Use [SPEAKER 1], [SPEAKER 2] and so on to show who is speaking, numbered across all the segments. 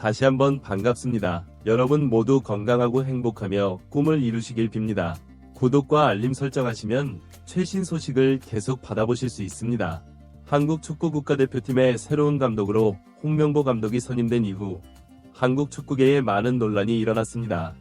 [SPEAKER 1] 다시 한번 반갑습니다. 여러분 모두 건강하고 행복하며 꿈을 이루시길 빕니다. 구독과 알림 설정하시면 최신 소식을 계속 받아보실 수 있습니다. 한국 축구 국가대표팀의 새로운 감독으로 홍명보 감독이 선임된 이후 한국 축구계에 많은 논란이 일어났습니다.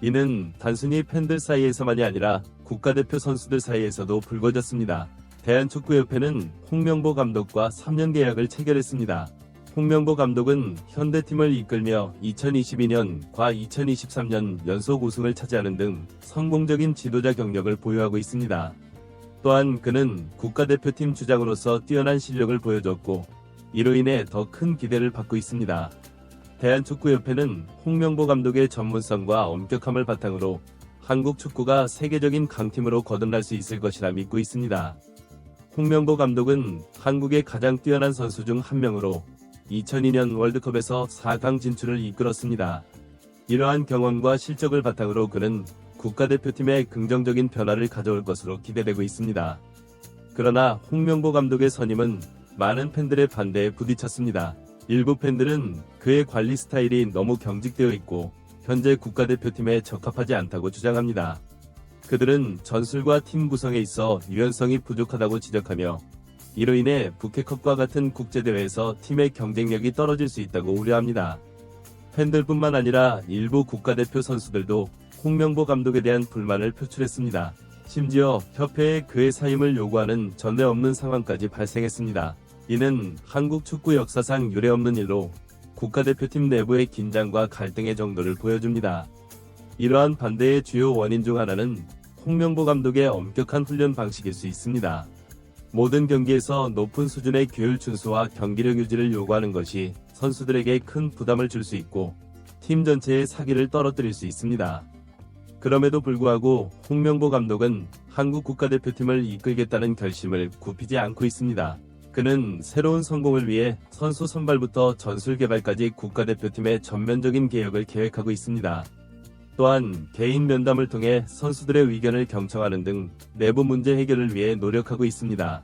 [SPEAKER 1] 이는 단순히 팬들 사이에서만이 아니라 국가대표 선수들 사이에서도 불거졌습니다. 대한축구협회는 홍명보 감독과 3년 계약을 체결했습니다. 홍명보 감독은 현대팀을 이끌며 2022년과 2023년 연속 우승을 차지하는 등 성공적인 지도자 경력을 보유하고 있습니다. 또한 그는 국가대표팀 주장으로서 뛰어난 실력을 보여줬고 이로 인해 더 큰 기대를 받고 있습니다. 대한축구협회는 홍명보 감독의 전문성과 엄격함을 바탕으로 한국 축구가 세계적인 강팀으로 거듭날 수 있을 것이라 믿고 있습니다. 홍명보 감독은 한국의 가장 뛰어난 선수 중 한 명으로 2002년 월드컵에서 4강 진출을 이끌었습니다. 이러한 경험과 실적을 바탕으로 그는 국가대표팀에 긍정적인 변화를 가져올 것으로 기대되고 있습니다. 그러나 홍명보 감독의 선임은 많은 팬들의 반대에 부딪혔습니다. 일부 팬들은 그의 관리 스타일이 너무 경직되어 있고 현재 국가대표팀에 적합하지 않다고 주장합니다. 그들은 전술과 팀 구성에 있어 유연성이 부족하다고 지적하며 이로 인해 부캐컵과 같은 국제대회에서 팀의 경쟁력이 떨어질 수 있다고 우려합니다. 팬들뿐만 아니라 일부 국가대표 선수들도 홍명보 감독에 대한 불만을 표출했습니다. 심지어 협회에 그의 사임을 요구하는 전례 없는 상황까지 발생했습니다. 이는 한국 축구 역사상 유례없는 일로 국가대표팀 내부의 긴장과 갈등의 정도를 보여줍니다. 이러한 반대의 주요 원인 중 하나는 홍명보 감독의 엄격한 훈련 방식일 수 있습니다. 모든 경기에서 높은 수준의 규율 준수와 경기력 유지를 요구하는 것이 선수들에게 큰 부담을 줄 수 있고 팀 전체의 사기를 떨어뜨릴 수 있습니다. 그럼에도 불구하고 홍명보 감독은 한국 국가대표팀을 이끌겠다는 결심을 굽히지 않고 있습니다. 그는 새로운 성공을 위해 선수 선발부터 전술 개발까지 국가대표팀의 전면적인 개혁을 계획하고 있습니다. 또한 개인 면담을 통해 선수들의 의견을 경청하는 등 내부 문제 해결을 위해 노력하고 있습니다.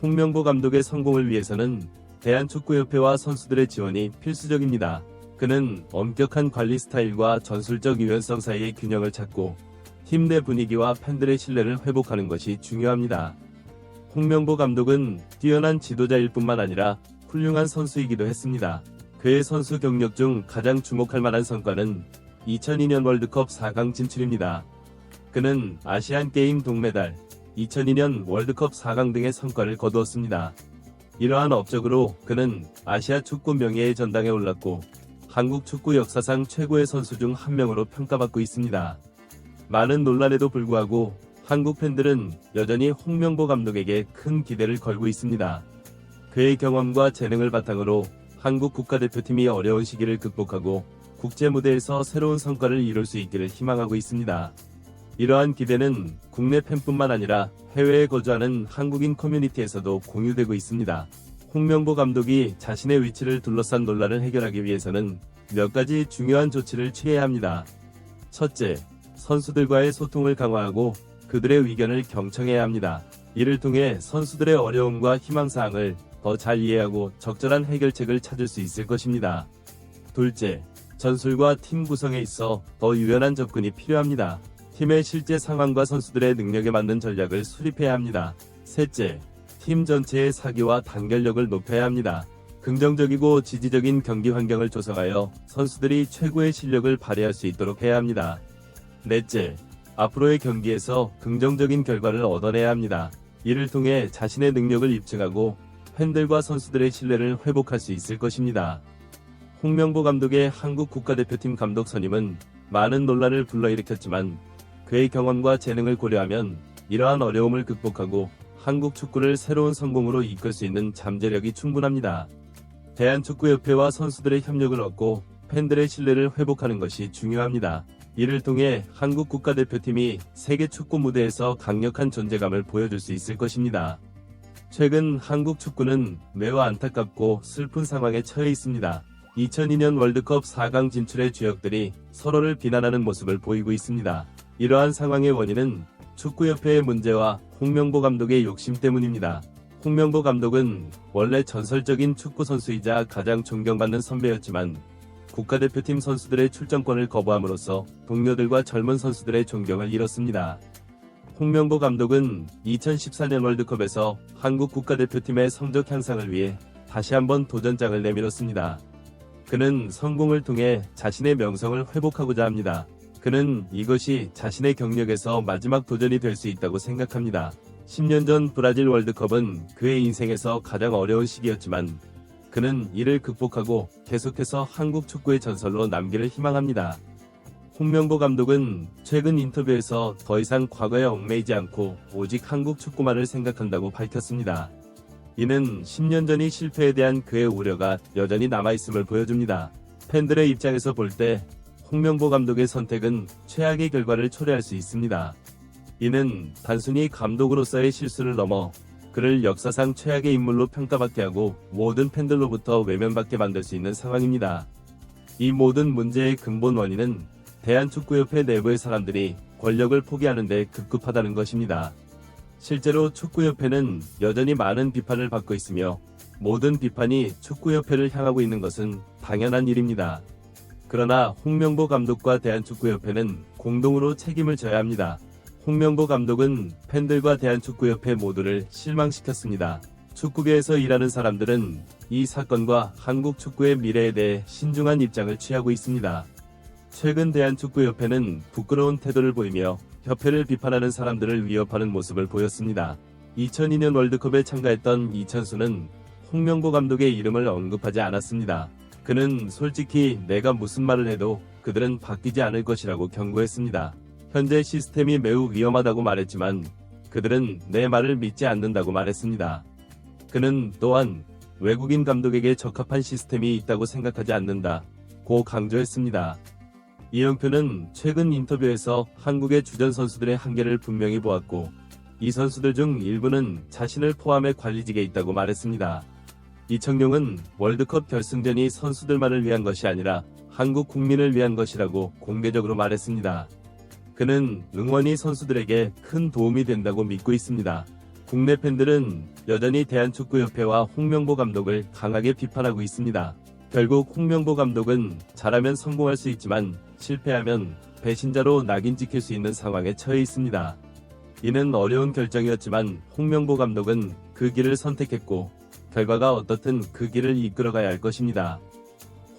[SPEAKER 1] 홍명보 감독의 성공을 위해서는 대한축구협회와 선수들의 지원이 필수적입니다. 그는 엄격한 관리 스타일과 전술적 유연성 사이의 균형을 찾고 팀내 분위기와 팬들의 신뢰를 회복하는 것이 중요합니다. 홍명보 감독은 뛰어난 지도자일 뿐만 아니라 훌륭한 선수이기도 했습니다. 그의 선수 경력 중 가장 주목할 만한 성과는 2002년 월드컵 4강 진출입니다. 그는 아시안 게임 동메달, 2002년 월드컵 4강 등의 성과를 거두었습니다. 이러한 업적으로 그는 아시아 축구 명예의 전당에 올랐고 한국 축구 역사상 최고의 선수 중 한 명으로 평가받고 있습니다. 많은 논란에도 불구하고 한국 팬들은 여전히 홍명보 감독에게 큰 기대를 걸고 있습니다. 그의 경험과 재능을 바탕으로 한국 국가대표팀이 어려운 시기를 극복하고 국제 무대에서 새로운 성과를 이룰 수 있기를 희망하고 있습니다. 이러한 기대는 국내 팬뿐만 아니라 해외에 거주하는 한국인 커뮤니티에서도 공유되고 있습니다. 홍명보 감독이 자신의 위치를 둘러싼 논란을 해결하기 위해서는 몇 가지 중요한 조치를 취해야 합니다. 첫째, 선수들과의 소통을 강화하고 그들의 의견을 경청해야 합니다. 이를 통해 선수들의 어려움과 희망사항을 더 잘 이해하고 적절한 해결책을 찾을 수 있을 것입니다. 둘째, 전술과 팀 구성에 있어 더 유연한 접근이 필요합니다. 팀의 실제 상황과 선수들의 능력에 맞는 전략을 수립해야 합니다. 셋째, 팀 전체의 사기와 단결력을 높여야 합니다. 긍정적이고 지지적인 경기 환경을 조성하여 선수들이 최고의 실력을 발휘할 수 있도록 해야 합니다. 넷째, 앞으로의 경기에서 긍정적인 결과를 얻어내야 합니다. 이를 통해 자신의 능력을 입증하고 팬들과 선수들의 신뢰를 회복할 수 있을 것입니다. 홍명보 감독의 한국 국가대표팀 감독 선임은 많은 논란을 불러일으켰지만 그의 경험과 재능을 고려하면 이러한 어려움을 극복하고 한국 축구를 새로운 성공으로 이끌 수 있는 잠재력이 충분합니다. 대한축구협회와 선수들의 협력을 얻고 팬들의 신뢰를 회복하는 것이 중요합니다. 이를 통해 한국 국가대표팀이 세계 축구 무대에서 강력한 존재감을 보여줄 수 있을 것입니다. 최근 한국 축구는 매우 안타깝고 슬픈 상황에 처해 있습니다. 2002년 월드컵 4강 진출의 주역들이 서로를 비난하는 모습을 보이고 있습니다. 이러한 상황의 원인은 축구협회의 문제와 홍명보 감독의 욕심 때문입니다. 홍명보 감독은 원래 전설적인 축구 선수이자 가장 존경받는 선배였지만 국가대표팀 선수들의 출전권을 거부함으로써 동료들과 젊은 선수들의 존경을 잃었습니다. 홍명보 감독은 2014년 월드컵에서 한국 국가대표팀의 성적 향상을 위해 다시 한번 도전장을 내밀었습니다. 그는 성공을 통해 자신의 명성을 회복하고자 합니다. 그는 이것이 자신의 경력에서 마지막 도전이 될 수 있다고 생각합니다. 10년 전 브라질 월드컵은 그의 인생에서 가장 어려운 시기였지만 그는 이를 극복하고 계속해서 한국 축구의 전설로 남기를 희망합니다. 홍명보 감독은 최근 인터뷰에서 더 이상 과거에 얽매이지 않고 오직 한국 축구만을 생각한다고 밝혔습니다. 이는 10년 전의 실패에 대한 그의 우려가 여전히 남아있음을 보여줍니다. 팬들의 입장에서 볼 때 홍명보 감독의 선택은 최악의 결과를 초래할 수 있습니다. 이는 단순히 감독으로서의 실수를 넘어 그를 역사상 최악의 인물로 평가받게 하고 모든 팬들로부터 외면받게 만들 수 있는 상황입니다. 이 모든 문제의 근본 원인은 대한축구협회 내부의 사람들이 권력을 포기하는데 급급하다는 것입니다. 실제로 축구협회는 여전히 많은 비판을 받고 있으며 모든 비판이 축구협회를 향하고 있는 것은 당연한 일입니다. 그러나 홍명보 감독과 대한축구협회는 공동으로 책임을 져야 합니다. 홍명보 감독은 팬들과 대한축구협회 모두를 실망시켰습니다. 축구계에서 일하는 사람들은 이 사건과 한국 축구의 미래에 대해 신중한 입장을 취하고 있습니다. 최근 대한축구협회는 부끄러운 태도를 보이며 협회를 비판하는 사람들을 위협하는 모습을 보였습니다. 2002년 월드컵에 참가했던 이천수는 홍명보 감독의 이름을 언급하지 않았습니다. 그는 솔직히 내가 무슨 말을 해도 그들은 바뀌지 않을 것이라고 경고했습니다. 현재 시스템이 매우 위험하다고 말했지만 그들은 내 말을 믿지 않는다고 말했습니다. 그는 또한 외국인 감독에게 적합한 시스템이 있다고 생각하지 않는다. 고 강조했습니다. 이영표는 최근 인터뷰에서 한국의 주전 선수들의 한계를 분명히 보았고 이 선수들 중 일부는 자신을 포함해 관리직에 있다고 말했습니다. 이청용은 월드컵 결승전이 선수들만을 위한 것이 아니라 한국 국민을 위한 것이라고 공개적으로 말했습니다. 그는 응원이 선수들에게 큰 도움이 된다고 믿고 있습니다. 국내 팬들은 여전히 대한축구협회와 홍명보 감독을 강하게 비판하고 있습니다. 결국 홍명보 감독은 잘하면 성공할 수 있지만 실패하면 배신자로 낙인 찍힐 수 있는 상황에 처해 있습니다. 이는 어려운 결정이었지만 홍명보 감독은 그 길을 선택했고 결과가 어떻든 그 길을 이끌어가야 할 것입니다.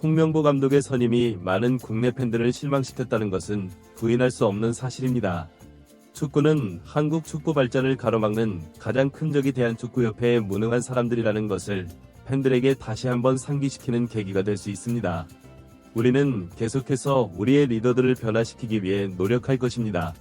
[SPEAKER 1] 홍명보 감독의 선임이 많은 국내 팬들을 실망시켰다는 것은 부인할 수 없는 사실입니다. 축구는 한국 축구 발전을 가로막는 가장 큰 적이 대한축구협회에 무능한 사람들이라는 것을 팬들에게 다시 한번 상기시키는 계기가 될 수 있습니다. 우리는 계속해서 우리의 리더들을 변화시키기 위해 노력할 것입니다.